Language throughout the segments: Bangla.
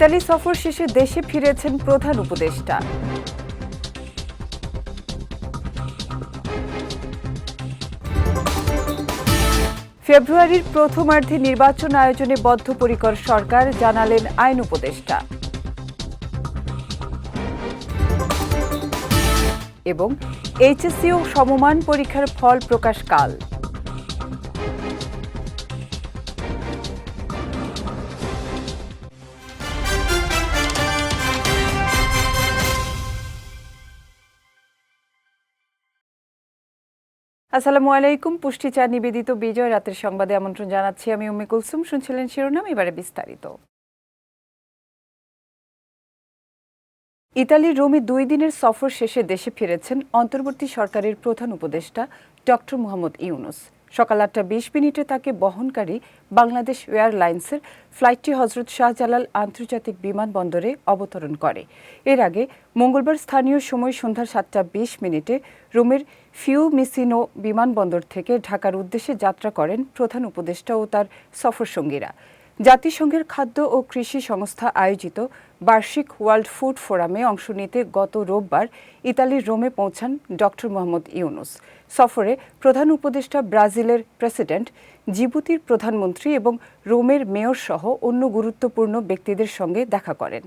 ইতালি সফর শেষে দেশে ফিরেছেন প্রধান উপদেষ্টা। ফেব্রুয়ারির প্রথমার্ধে নির্বাচন আয়োজনে বদ্ধপরিকর সরকার, জানালেন আইন উপদেষ্টা। এবং এইচএসসি ও সমমান পরীক্ষার ফল প্রকাশ কাল। আসসালামু আলাইকুম, পুষ্টি চা নিবেদিত বিজয় রাতের সংবাদে আমন্ত্রণ জানাচ্ছি। আমি উম্মে কুলসুম, শুনছিলেন শিরোনাম, এবারে বিস্তারিত। ইতালির রোমে দুই দিনের সফর শেষে দেশে ফিরেছেন অন্তর্বর্তী সরকারের প্রধান উপদেষ্টা ডক্টর মোহাম্মদ ইউনুস। সকাল আটটা বিশ মিনিটে তাকে বহনকারী বাংলাদেশ এয়ারলাইন্সের ফ্লাইটটি হজরত শাহজালাল আন্তর্জাতিক বিমানবন্দরে অবতরণ করে। এর আগে মঙ্গলবার স্থানীয় সময় সন্ধ্যা সাতটা বিশ মিনিটে রোমের ফিউ মিসিনো বিমানবন্দর থেকে ঢাকার উদ্দেশ্যে যাত্রা করেন প্রধান উপদেষ্টা ও তার সফরসঙ্গীরা। জাতিসংঘের খাদ্য ও কৃষি সংস্থা আয়োজিত বার্ষিক ওয়ার্ল্ড ফুড ফোরামে অংশ নিতে গত রোববার ইতালির রোমে পৌঁছান ডক্টর মোহাম্মদ ইউনুস। সফরে প্রধান উপদেষ্টা ব্রাজিলের প্রেসিডেন্ট, জিবুতির প্রধানমন্ত্রী এবং রোমের মেয়র সহ অন্য গুরুত্বপূর্ণ ব্যক্তিদের সঙ্গে দেখা করেন।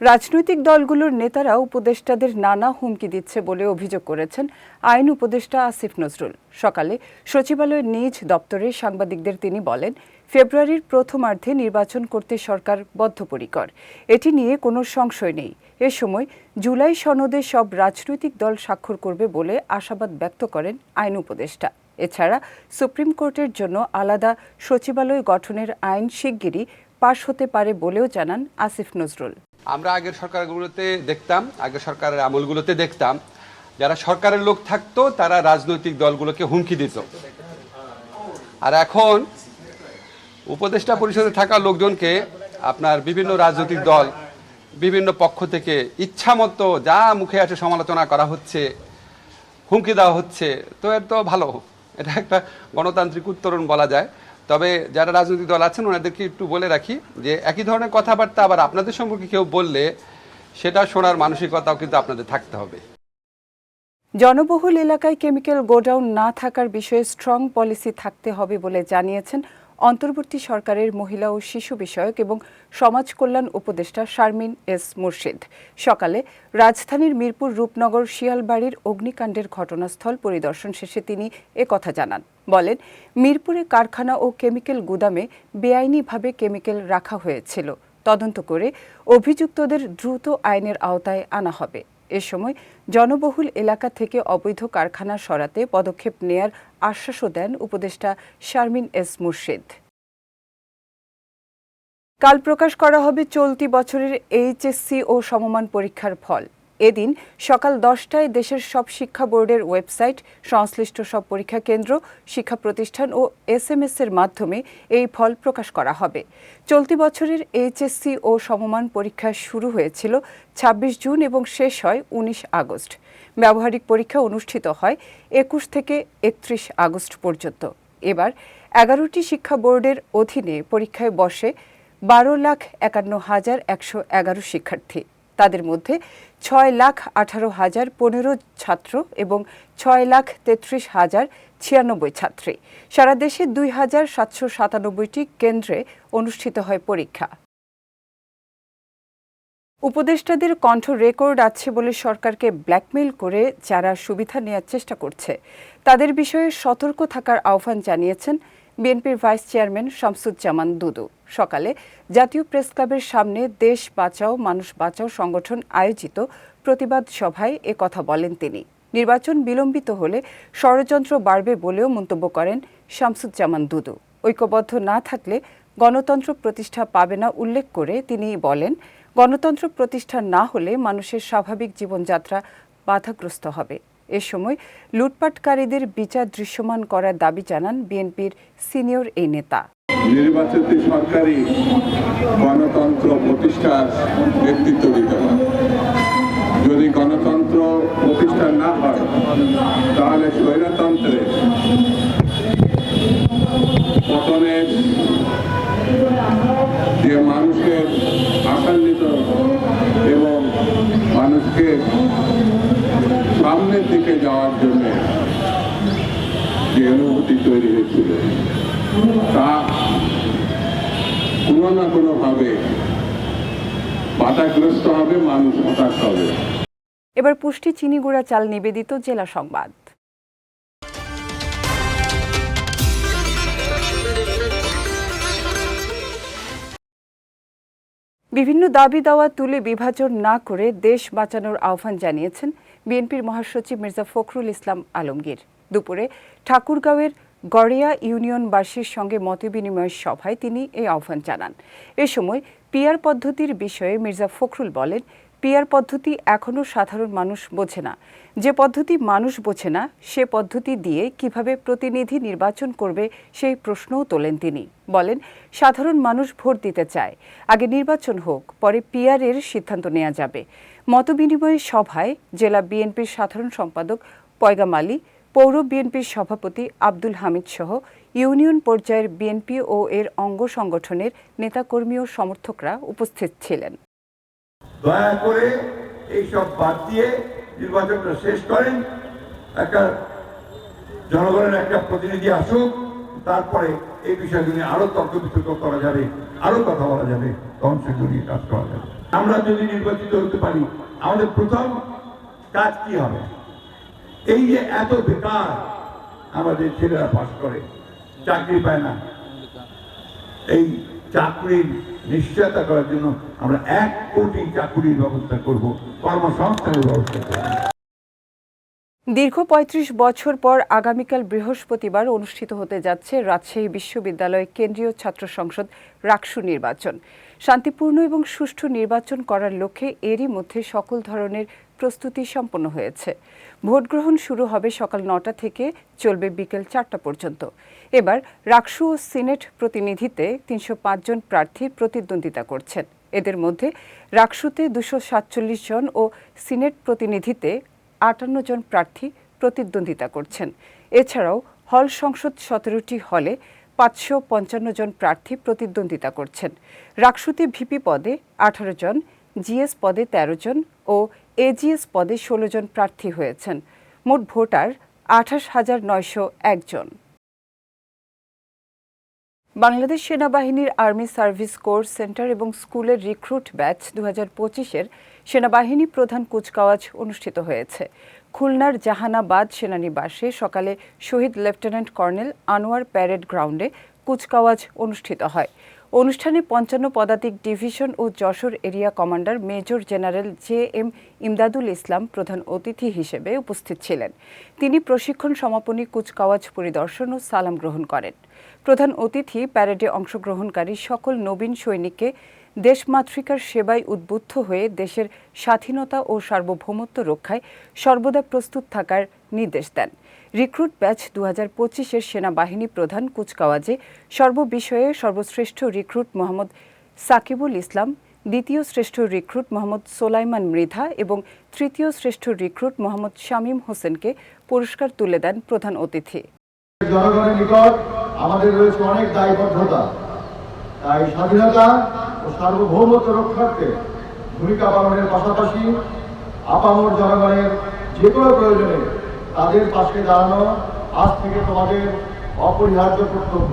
রাজনৈতিক দলগুলোর নেতারা উপদেষ্টাদের নানা হুমকি দিচ্ছে বলে অভিযোগ করেছেন আইন উপদেষ্টা আসিফ নজরুল। সকালে সচিবালয়ের নিজ দপ্তরে সাংবাদিকদের তিনি বলেন, ফেব্রুয়ারির প্রথমার্ধে নির্বাচন করতে সরকার বদ্ধপরিকর। এটি নিয়ে কোনো সংশয় নেই। এ সময় জুলাই সনদে সব রাজনৈতিক দল স্বাক্ষর করবে বলে আশাবাদ ব্যক্ত করেন আইন উপদেষ্টা। এছাড়া সুপ্রিম কোর্টের জন্য আলাদা সচিবালয় গঠনের আইন শিগগিরই পাশ হতে পারে বলেও জানান আসিফ নজরুল। আমরা আগের সরকারগুলোতে দেখতাম, আগের সরকারের আমলগুলোতে দেখতাম, যারা সরকারের লোক থাকতো, তারা রাজনৈতিক দলগুলোকে হুমকি দিত। আর এখন উপদেষ্টা পরিষদে থাকা লোকজনকে আপনার বিভিন্ন রাজনৈতিক দল, বিভিন্ন পক্ষ থেকে ইচ্ছামতো যা মুখে আছে সমালোচনা করা হচ্ছে, হুমকি দেওয়া হচ্ছে, তো এর তো ভালো। এটা একটা গণতান্ত্রিক উত্তরণ বলা যায়। তবে যারা রাজনৈতিক দল আছেন, ওনাদেরকে একটু বলে রাখি যে একই ধরনের কথাবার্তা আবার আপনাদের সম্পর্কে কেউ বললে সেটা শোনার মানসিকতাও কিন্তু আপনাদের থাকতে হবে। জনবহুল এলাকায় কেমিক্যাল গোডাউন না থাকার বিষয়ে স্ট্রং পলিসি থাকতে হবে বলে জানিয়েছেন অন্তর্বর্তী সরকারের মহিলা ও শিশু বিষয়ক এবং সমাজ কল্যাণ উপদেষ্টা শারমিন এস মুর্শিদ। সকালে রাজধানীর মিরপুর রূপনগর শিয়ালবাড়ির অগ্নিকাণ্ডের ঘটনাস্থল পরিদর্শন শেষে তিনি কথা জানান। বলেন, মিরপুরে কারখানা ও কেমিক্যাল গুদামে বেআইনিভাবে কেমিক্যাল রাখা হয়েছিল। তদন্ত করে অভিযুক্তদের দ্রুত আইনের আওতায় আনা হবে। এ সময় জনবহুল এলাকা থেকে অবৈধ কারখানা সরাতে পদক্ষেপ নেয়ার আশ্বাসও দেন উপদেষ্টা শারমিন এস মুর্শিদ। কাল প্রকাশ করা হবে চলতি বছরের এইচএসসি ও সমমান পরীক্ষার ফল। এদিন সকাল দশটায় দেশের সব শিক্ষা বোর্ডের ওয়েবসাইট, সংশ্লিষ্ট সব পরীক্ষা কেন্দ্র, শিক্ষা প্রতিষ্ঠান ও এস এসএমএস এর মাধ্যমে এই ফল প্রকাশ করা হবে। চলতি বছরের এইচএসসি ও সমমান পরীক্ষা শুরু হয়েছিল ২৬ জুন এবং শেষ হয় ১৯ আগস্ট। ব্যবহারিক পরীক্ষা অনুষ্ঠিত হয় একুশ থেকে একত্রিশ আগস্ট পর্যন্ত। এবার এগারোটি শিক্ষা বোর্ডের অধীনে পরীক্ষায় বসে বারো লাখ একান্ন হাজার একশো এগারো শিক্ষার্থী। তাদের মধ্যে ছয় লাখ আঠারো হাজার পনেরো ছাত্র এবং ছয় লাখ তেত্রিশ হাজার ছিয়ানব্বই ছাত্রী। সারা দেশে দুই হাজার সাতশো সাতানব্বইটি কেন্দ্রে অনুষ্ঠিত হয় পরীক্ষা। উপদেষ্টাদের কণ্ঠ রেকর্ড আছে বলে সরকারকে ব্ল্যাকমেইল করে যারা সুবিধা নেওয়ার চেষ্টা করছে। তাদের বিষয়ে সতর্ক থাকার আহ্বান জানিয়েছেন বিএনপির ভাইস চেয়ারম্যান শামসুজ্জামান দুদু। সকালে জাতীয় প্রেস ক্লাবের সামনে দেশ বাঁচাও, মানুষ বাঁচাও সংগঠন আয়োজিত প্রতিবাদ সভায় এ কথা বলেন তিনি। নির্বাচন বিলম্বিত হলে ষড়যন্ত্র বাড়বে বলেও মন্তব্য করেন শামসুজ্জামান দুদু। ঐক্যবদ্ধ না থাকলে গণতন্ত্র প্রতিষ্ঠা পাবে না উল্লেখ করে তিনি বলেন, গণতন্ত্র প্রতিষ্ঠা না হলে মানুষের স্বাভাবিক জীবনযাত্রা বাধাগ্রস্ত হবে। এ সময় লুটপাটকারীদের বিচার দৃশ্যমান করার দাবি জানান বিএনপির সিনিয়র এই নেতা। নির্বাচিত সরকারি গণতন্ত্র প্রতিষ্ঠার নেতৃত্ব দিতে পারে যদি গণতন্ত্র প্রতিষ্ঠা না হয়, তাহলে স্বৈরতন্ত্রে যাওয়ার জন্য যে অনুভূতি তৈরি হয়েছিল তা কোনো না কোনোভাবে বাধাগ্রস্ত হবে মানুষ হতাশ হবে এবার পুষ্টি চিনি গুঁড়া চাল নিবেদিত জেলা সংবাদ। বিভিন্ন দাবি দাওয়া তুলে বিভাজন না করে দেশ বাঁচানোর আহ্বান জানিয়েছেন বিএনপির মহাসচিব মির্জা ফখরুল ইসলাম আলমগীর। দুপুরে ঠাকুরগাঁওয়ের গড়িয়া ইউনিয়নবাসীর সঙ্গে মতবিনিময় সভায় তিনি এই আহ্বান জানান। এ সময় পিয়ার পদ্ধতির বিষয়ে মির্জা ফখরুল বলেন পিয়ার পদ্ধতি এখনও সাধারণ মানুষ বোঝে না। যে পদ্ধতি মানুষ বোঝে না, সে পদ্ধতি দিয়ে কীভাবে প্রতিনিধি নির্বাচন করবে সেই প্রশ্নও তোলেন তিনি। বলেন, সাধারণ মানুষ ভোট দিতে চায়। আগে নির্বাচন হোক, পরে পিয়ারের সিদ্ধান্ত নেওয়া যাবে। মতবিনিময় সভায় জেলা বিএনপির সাধারণ সম্পাদক পয়গাম আলী, পৌর বিএনপির সভাপতি আব্দুল হামিদ সহ ইউনিয়ন পর্যায়ের বিএনপি ও এর অঙ্গ সংগঠনের নেতাকর্মী ও সমর্থকরা উপস্থিত ছিলেন। দয়া করে এইসব বাদ দিয়ে নির্বাচনটা শেষ করেন। একটা জনগণের একটা প্রতিনিধি আসুক, তারপরে এই বিষয়গুলো আরও তর্ক বিতর্ক করা যাবে, আরও কথা বলা যাবে, তখন সেগুলো কাজ করা যাবে। আমরা যদি নির্বাচিত হতে পারি, আমাদের প্রথম কাজ কি হবে? এই যে এত বেকার আমাদের ছেলেরা পাশ করে, চাকরি পায় না। এই চাকরির নিশ্চয়তা করার জন্য আমরা এক কোটি চাকরির ব্যবস্থা করব কর্মসংস্থানের ব্যবস্থা করব। দীর্ঘ ৩৫ বছর পর আগামীকাল বৃহস্পতিবার অনুষ্ঠিত হতে যাচ্ছে রাজশাহী বিশ্ববিদ্যালয় কেন্দ্রীয় ছাত্র সংসদ রাকসু নির্বাচন। শান্তিপূর্ণ এবং সুষ্ঠু নির্বাচন করার লক্ষ্যে এরই মধ্যে সকল ধরনের প্রস্তুতি সম্পন্ন হয়েছে। ভোট গ্রহণ শুরু হবে সকাল নটা থেকে, চলবে বিকেল চারটা পর্যন্ত। এবার রাকসু ও সিনেট প্রতিনিধিতে তিনশো জন প্রার্থী প্রতিদ্বন্দ্বিতা করছেন। এদের মধ্যে রাকসুতে দুশো সাতচল্লিশ জন ও সিনেট প্রতিনিধিতে আটান্ন জন প্রার্থী প্রতিদ্বন্দ্বিতা করছেন। এছাড়াও হল সংসদ সতেরোটি হলে পাঁচশো পঞ্চান্ন জন প্রার্থী প্রতিদ্বন্দ্বিতা করছেন। রাকসুতে ভিপি পদে আঠারো জন, জিএস পদে ১৩ জন ও এজিএস পদে ষোলো জন প্রার্থী হয়েছেন। মোট ভোটার আঠাশ হাজার নয়শো একজন বাংলাদেশ সেনাবাহিনীর আর্মি সার্ভিস কোর্স সেন্টার এবং স্কুলের রিক্রুট ব্যাচ দু হাজার পঁচিশের সেনাবাহিনী প্রধান কুচকাওয়াজ অনুষ্ঠিত হয়েছে। খুলনার জাহানাবাদ সেনানিবাসে সকালে Shaheed lieutenant colonel Anwar parade গ্রাউন্ডে কুচকাওয়াজ অনুষ্ঠিত হয়। অনুষ্ঠানে পঞ্চান্ন পদাতিক ডিভিশন ও Jessore area commander major general J M Imdadul Islam প্রধান অতিথি হিসেবে উপস্থিত ছিলেন। তিনি প্রশিক্ষণ সমাপনী, কুচকাওয়াজ পরিদর্শন ও সালাম গ্রহণ করেন। প্রধান অতিথি প্যারেডে অংশগ্রহণকারী সকল নবীন সৈনিককে দেশমাতৃকার সেবায় উদ্বুদ্ধ হয়ে দেশের স্বাধীনতা ও সার্বভৌমত্ব রক্ষায় সর্বদা প্রস্তুত থাকার নির্দেশ দেন। রিক্রুট ব্যাচ দু হাজার পঁচিশের সেনাবাহিনী প্রধান কুচকাওয়াজে সর্ববিষয়ে সর্বশ্রেষ্ঠ রিক্রুট মোহাম্মদ সাকিবুল ইসলাম, দ্বিতীয় শ্রেষ্ঠ রিক্রুট মোহাম্মদ সোলাইমান মৃধা এবং তৃতীয় শ্রেষ্ঠ রিক্রুট মোহাম্মদ শামীম হোসেনকে পুরস্কার তুলে দেন প্রধান অতিথি। জনগণের নিকট আমাদের রয়েছে অনেক দায়বদ্ধতা। তাই স্বাধীনতা ও সার্বভৌমত্ব রক্ষার্থে ভূমিকা পালনের পাশাপাশি আপামর জনগণের যে কোনো প্রয়োজনে তাদের পাশে দাঁড়ানো আজ থেকে তোমাদের অপরিহার্য কর্তব্য।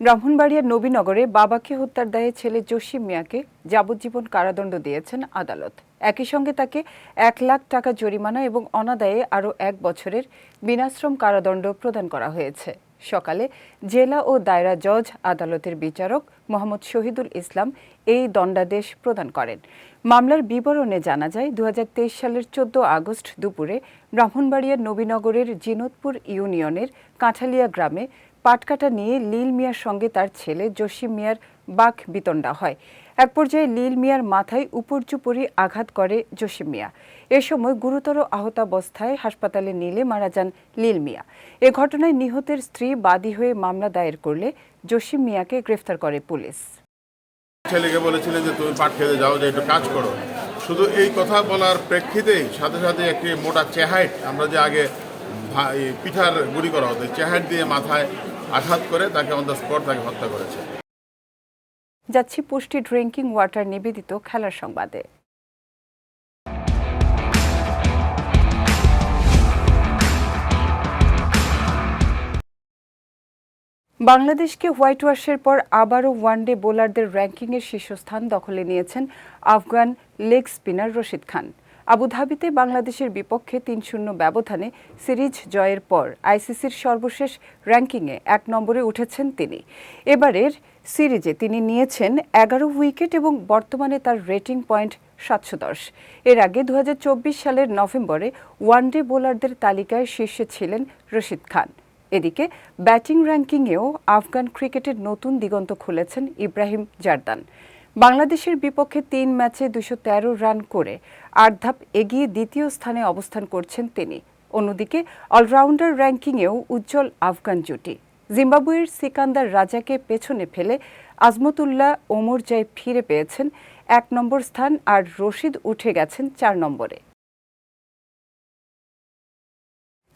ব্রাহ্মণবাড়িয়ার নবীনগরে বাবাকে হত্যার দায়ে ছেলে জসিম মিয়াকে যাবজ্জীবন কারাদণ্ড দিয়েছেন আদালত। একই সঙ্গে তাকে এক লাখ টাকা জরিমানা এবং অনাদায়ে আরও এক বছরের বিনাশ্রম কারাদণ্ড প্রদান করা হয়েছে। সকালে জেলা ও দায়রা জজ, আদালতের বিচারক মোহাম্মদ শহীদুল ইসলাম এই দণ্ডাদেশ প্রদান করেন। মামলার বিবরণে জানা যায়, দুহাজার তেইশ সালের চোদ্দ আগস্ট দুপুরে ব্রাহ্মণবাড়িয়ার নবীনগরের জিনতপুর ইউনিয়নের কাঁঠালিয়া গ্রামে পাটকাটা নিয়ে লীল মিয়ার সঙ্গে তার ছেলে জসিম মিয়ার বাঘ বিতণ্ডা হয়। এক পর্যায়ে লীল মিয়ার মাথায় উপর্যুপরি আঘাত করে জসিম মিয়া। এ সময় গুরুতর আহতাবস্থায় হাসপাতালে নিলে মারা যান লীল মিয়া। এ ঘটনায় নিহতের স্ত্রী বাদী হয়ে মামলা দায়ের করলে জসিম মিয়াকে গ্রেফতার করে পুলিশ। ছেলেকে বলেছিলেন যে তুমি পাট খেতে যাও, যে একটু কাজ করো। শুধু এই কথা বলার প্রেক্ষিতেই সাথে সাথে একটি মোটা চেহাইট, আমরা যে আগে পিঠার গুড়ি করা হতো চেহাইট দিয়ে মাথায় আঘাত করে তাকে অন দ্য স্পট তাকে হত্যা করেছে। যাচ্ছি পুষ্টি ড্রিঙ্কিং ওয়াটার নিবেদিত খেলার সংবাদে। বাংলাদেশকে হোয়াইট ওয়াশের পর আবারও ওয়ানডে বোলারদের র্যাঙ্কিংয়ের শীর্ষস্থান দখলে নিয়েছেন Afghan leg spinner Rashid Khan. আবুধাবিতে বাংলাদেশের বিপক্ষে তিন শূন্য ব্যবধানে সিরিজ জয়ের পর আইসিসির সর্বশেষ র্যাঙ্কিংয়ে এক নম্বরে উঠেছেন তিনি। এবারের সিরিজে তিনি নিয়েছেন এগারো উইকেট এবং বর্তমানে তার রেটিং পয়েন্ট সাতশো দশ। এর আগে দু হাজার চব্বিশ সালের নভেম্বরে ওয়ানডে বোলারদের তালিকায় শীর্ষে ছিলেন রশিদ খান। এদিকে ব্যাটিং র্যাঙ্কিংয়েও আফগান ক্রিকেটের নতুন দিগন্ত খুলেছেন ইব্রাহিম জারদান। বাংলাদেশের বিপক্ষে তিন ম্যাচে দুশো রান করে আট ধাপ এগিয়ে দ্বিতীয় স্থানে অবস্থান করছেন তিনি। অন্যদিকে অলরাউন্ডার র্যাঙ্কিংয়েও উজ্জ্বল আফগান জুটি। জিম্বাবুয়ের সিকান্দার রাজাকে পেছনে ফেলে আজমতুল্লাহ ওমর জাই ফিরে পেয়েছেন এক নম্বর স্থান আর রশিদ উঠে গেছেন চার নম্বরে।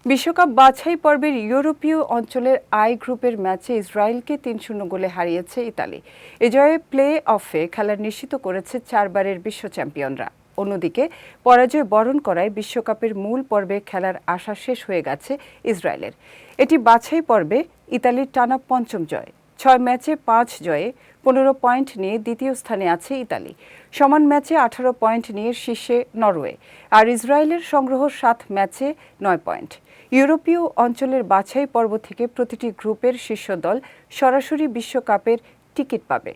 বিশ্বকাপ বাছাই পর্বের ইউরোপীয় অঞ্চলের আই গ্রুপের ম্যাচে ইসরায়েলকে তিন শূন্য গোলে হারিয়েছে ইতালি। এ জয়ে প্লে অফে খেলা নিশ্চিত করেছে চারবারের বিশ্ব চ্যাম্পিয়নরা। অন্যদিকে পরাজয় বরণ করায় বিশ্বকাপের মূল পর্বে খেলার আশা শেষ হয়ে গেছে ইসরায়েলের। এটি বাছাই পর্বে ইতালির টানা পঞ্চম জয়। ছয় ম্যাচে পাঁচ জয়ে পনেরো পয়েন্ট নিয়ে দ্বিতীয় স্থানে আছে ইতালি। সমান ম্যাচে আঠারো পয়েন্ট নিয়ে শীর্ষে নরওয়ে। আর ইসরায়েলের সংগ্রহ সাত ম্যাচে নয় পয়েন্ট। ইউরোপীয় অঞ্চলের বাছাই পর্ব থেকে প্রতিটি গ্রুপের শীর্ষ দল সরাসরি বিশ্বকাপের টিকিট পাবে।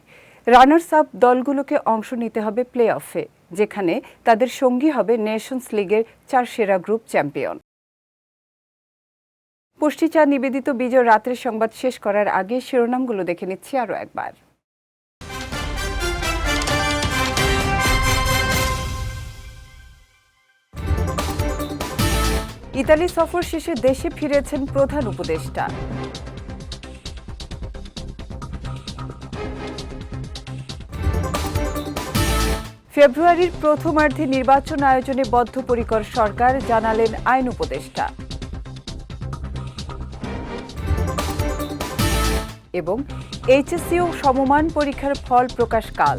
রানার্স আপ দলগুলোকে অংশ নিতে হবে প্লে অফে যেখানে তাদের সঙ্গী হবে নেশনস লিগের চার সেরা গ্রুপ চ্যাম্পিয়ন পুষ্টি চা নিবেদিত বিজয় রাত্রের সংবাদ শেষ করার আগে শিরোনামগুলো দেখে নিচ্ছি আরও একবার। ইতালি সফর শেষে দেশে ফিরেছেন প্রধান উপদেষ্টা। ফেব্রুয়ারির প্রথমার্ধে নির্বাচন আয়োজনে বদ্ধপরিকর সরকার, জানালেন আইন উপদেষ্টা। এবং এইচএসসি ও সমমান পরীক্ষার ফল প্রকাশ কাল।